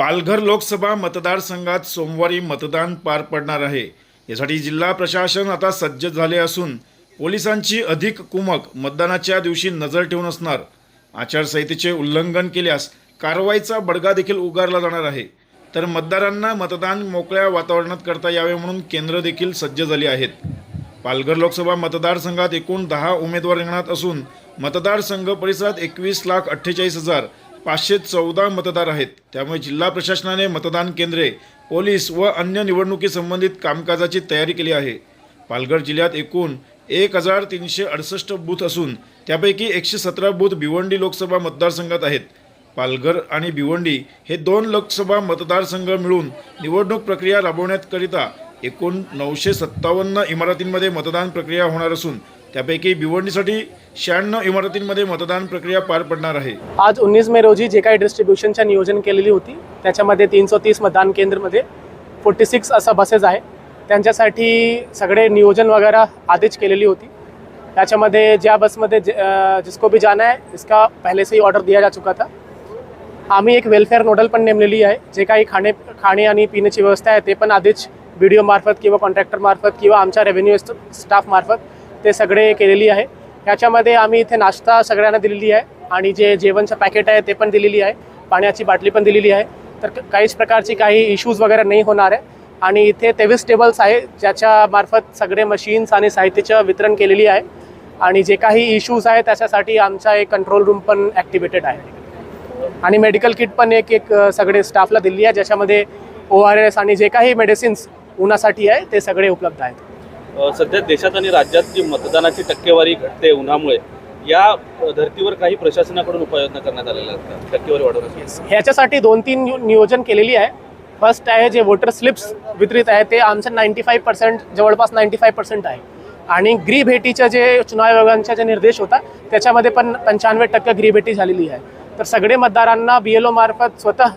पालघर लोकसभा मतदारसंघात सोमवारी मतदान पार पडणार आहे. यासाठी जिल्हा प्रशासन आता सज्ज झाले असून पोलिसांची अधिक कुमक मतदानाच्या दिवशी नजर ठेवून असणार. आचारसंहितेचे उल्लंघन केल्यास कारवाईचा बडगा देखील उगारला जाणार आहे. तर मतदारांना मतदान मोकळ्या वातावरणात करता यावे म्हणून केंद्र देखील सज्ज झाली आहेत. पालघर लोकसभा मतदारसंघात एकूण दहा उमेदवार रिंगणात असून मतदारसंघ परिसरात एकवीस लाख अठ्ठेचाळीस हजार पाचशे चौदा मतदार आहेत. त्यामुळे जिल्हा प्रशासनाने मतदान केंद्रे पोलीस व अन्य निवडणुकी संबंधित कामकाजाची तयारी केली आहे. पालघर जिल्ह्यात एकूण एक हजार तीनशे अडुसष्ट बूथ असून त्यापैकी एकशे सतरा बूथ भिवंडी लोकसभा मतदारसंघात आहेत. पालघर आणि भिवंडी हे दोन लोकसभा मतदारसंघ मिळून निवडणूक प्रक्रिया राबवण्याकरिता एकूण नऊशे सत्तावन्न इमारतींमध्ये मतदान प्रक्रिया होणार असून त्यापैकी भिवंडीसाठी शहाण्णव इमारतींमध्ये मतदान प्रक्रिया पार पडणार आहे. आज उन्नीस मे रोजी जे काही डिस्ट्रीब्युशनच्या नियोजन केलेली होती त्याच्यामध्ये तीनशे तीस मतदान केंद्रमध्ये फोर्टी सिक्स असं बसेस आहे त्यांच्यासाठी सगळे नियोजन वगैरे आधीच केलेली होती. त्याच्यामध्ये ज्या बसमध्ये जे- जिसको भी जाना है इसका पहले से ही ऑर्डर दिया जा चुका था. आम्ही एक वेलफेअर नोडल पण नेमलेली आहे. जे काही खाणे खाणे आणि पिण्याची व्यवस्था आहे ते पण आधीच बी डी मार्फत किंवा कॉन्ट्रॅक्टर मार्फत किंवा आमच्या रेव्हेन्यू स्टाफ मार्फत ते सगळे केलेली आहे. ह्याच्यामध्ये आम्ही इथे नाश्ता सगळ्यांना दिलेली आहे आणि जे जेवणचं पॅकेट आहे ते पण दिलेली आहे. पाण्याची बाटली पण दिलेली आहे. तर काहीच प्रकारची काही इश्यूज वगैरे नाही होणार आहे. आणि इथे तेवीस टेबल्स आहे ज्याच्या मार्फत सगळे मशीन्स आणि साहित्याचं वितरण केलेली आहे. आणि जे काही इश्यूज आहे त्याच्यासाठी आमचा एक कंट्रोल रूम पण ॲक्टिवेटेड आहे. आणि मेडिकल किट पण एक एक सगळे स्टाफला दिली आहे ज्याच्यामध्ये ओ आर एस आणि जे काही मेडिसिन्स उन्हासाठी आहे ते सगळे उपलब्ध आहेत. सध्या देशात आणि राज्यात जी मतदानाची टक्केवारी घटते उन्हामुळे या धर्तीवर काही प्रशासनाकडून उपाययोजना करण्यात आलेल्या असतात टक्केवारी वाढवण्यासाठी. ह्याच्यासाठी दोन तीन नियोजन केलेली आहे. फर्स्ट आहे जे वोटर स्लिप्स वितरित आहे ते आमचं नाईन्टी फाईव्ह पर्सेंट जवळपास नाईन्टी फाईव्ह पर्सेंट आहे. आणि ग्री भेटीच्या जे चुनाव आयोगांचा जे निर्देश होता त्याच्यामध्ये पण पंच्याण्णव टक्के ग्रीभेटी भेटी झालेली आहे. तर सगळे मतदारांना बी एल ओ मार्फत स्वतः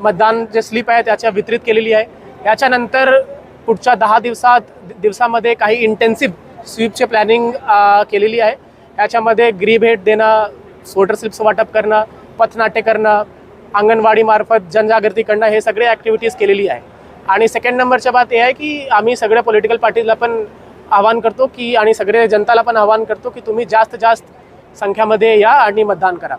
मतदान जे स्लिप आहे त्याच्या वितरित केलेली आहे. याच्यानंतर पुढच्या दहा दिवसात दिवसामध्ये काही इंटेन्सिव्ह स्वीपचे प्लॅनिंग केलेली आहे. याच्यामध्ये ग्री भेट देणं सोटर स्लिप्स वाटप करणं पथनाट्य करणं अंगणवाडीमार्फत जनजागृती करणं हे सगळे ॲक्टिव्हिटीज केलेली आहे. आणि सेकंड नंबरच्या बात हे आहे की आम्ही सगळ्या पॉलिटिकल पार्टीला पण आवाहन करतो की आणि सगळे जनताला पण आवाहन करतो की तुम्ही जास्त जास्त संख्यामध्ये या आणि मतदान करा.